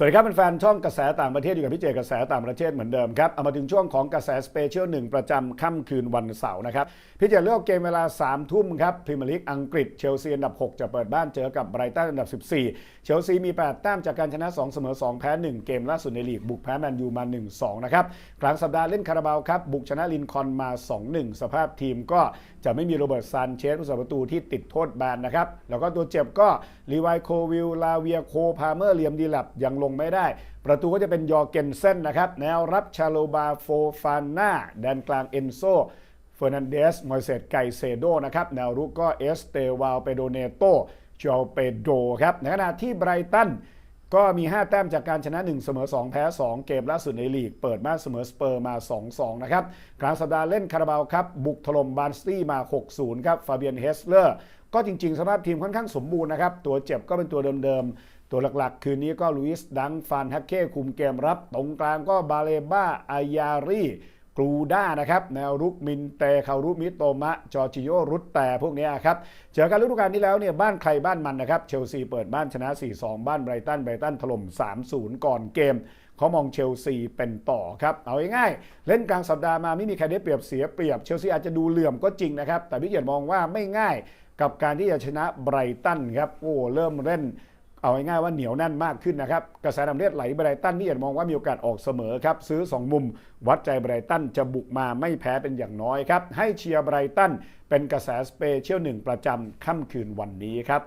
สวัสดีครับเป็นแฟนช่องกระแสต่างประเทศอยู่กับพี่เจกระแสต่างประเทศเหมือนเดิมครับเอามาถึงช่วงของกระแสสเปเชียลหนึ่งประจำค่ำคืนวันเสาร์นะครับพี่เจเลือกเกมเวลา3ามทุ่มครับพรีเมียร์ลีกอังกฤษเชลซีอันดับ 6 จะเปิดบ้านเจอกับไบรตันอันดับ 14 เชลซีมี 8 แต้มจากการชนะ 2 เสมอ 2 แพ้ 1 เกมล่าสุดในลีกบุกแพ้แมนยูมา 1-2 นะครับกลางสัปดาห์เล่นคาราบาวครับบุกชนะลินคอนมา 2-1 สภาพทีมก็จะไม่มีโรเบิร์ตซานเชสผู้สาประตูที่ติดโทษแบนนะครับแล้วก็ตัวเจ็บก็ลีวายโควิลลาเวียโคพาเมอร์เลียมดีลับยังลงไม่ได้ ประตูก็จะเป็นยอเกนเซนนะครับแนวรับชาโลบาโฟฟาน่าแดนกลางเอนโซเฟอร์นันเดสมอยเซตไกเซโดนะครับแนวรุกก็เอสเตวาลเปโดเนโตจอเปโดครับในขณะที่ไบรตันก็มี 5 แต้มจากการชนะ 1 เสมอ 2 แพ้ 2 เกมล่าสุดในลีก เปิดบ้าเสมอสเปอร์มา 2-2 นะครับกลางสัปดาห์เล่นคาราบาวครับ บุกถล่มบานสตี้มา 6-0 ครับ ฟาเบียนเฮสเลอร์ ก็จริง ๆสภาพทีมค่อนข้างสมบูรณ์นะครับ ตัวเจ็บก็เป็นตัวเดิม ตัวหลักๆ คืนนี้ก็ลุยส์ดังฟานแฮกเก้คุมเกมรับ ตรงกลางก็บาเลบ้าอายารีกรูด้านะครับแนวรุกมินเตคารุมิโตมะ จอร์จิโยรุตแต่พวกนี้ครับเจอกันฤดูกาลที่แล้วเนี่ยบ้านใครบ้านมันนะครับเชลซีเปิดบ้านชนะ 4-2 บ้านไบรตันไบรตันถล่ม 3-0 ก่อนเกมเขามองเชลซีเป็นต่อครับ เอาง่ายๆเล่นกลางสัปดาห์มาไม่มีใครได้เปรียบเสียเปรียบเชลซีอาจจะดูเหลื่อมก็จริงนะครับ แต่พี่เกียรติมองว่าไม่ง่ายกับการที่จะชนะไบรตันครับโอ้เริ่มเล่น เอาง่ายๆว่าเหนียวแน่นมากขึ้นนะครับ กระแสน้ำเลือดไหลไบรตันนี่เอ็ดมองว่ามีโอกาสออกเสมอครับ ซื้อ 2 มุม วัดใจไบรตันจะบุกมาไม่แพ้เป็นอย่างน้อยครับ ให้เชียร์ไบรตันเป็นกระแสสเปเชียลหนึ่งประจำค่ำคืนวันนี้ครับ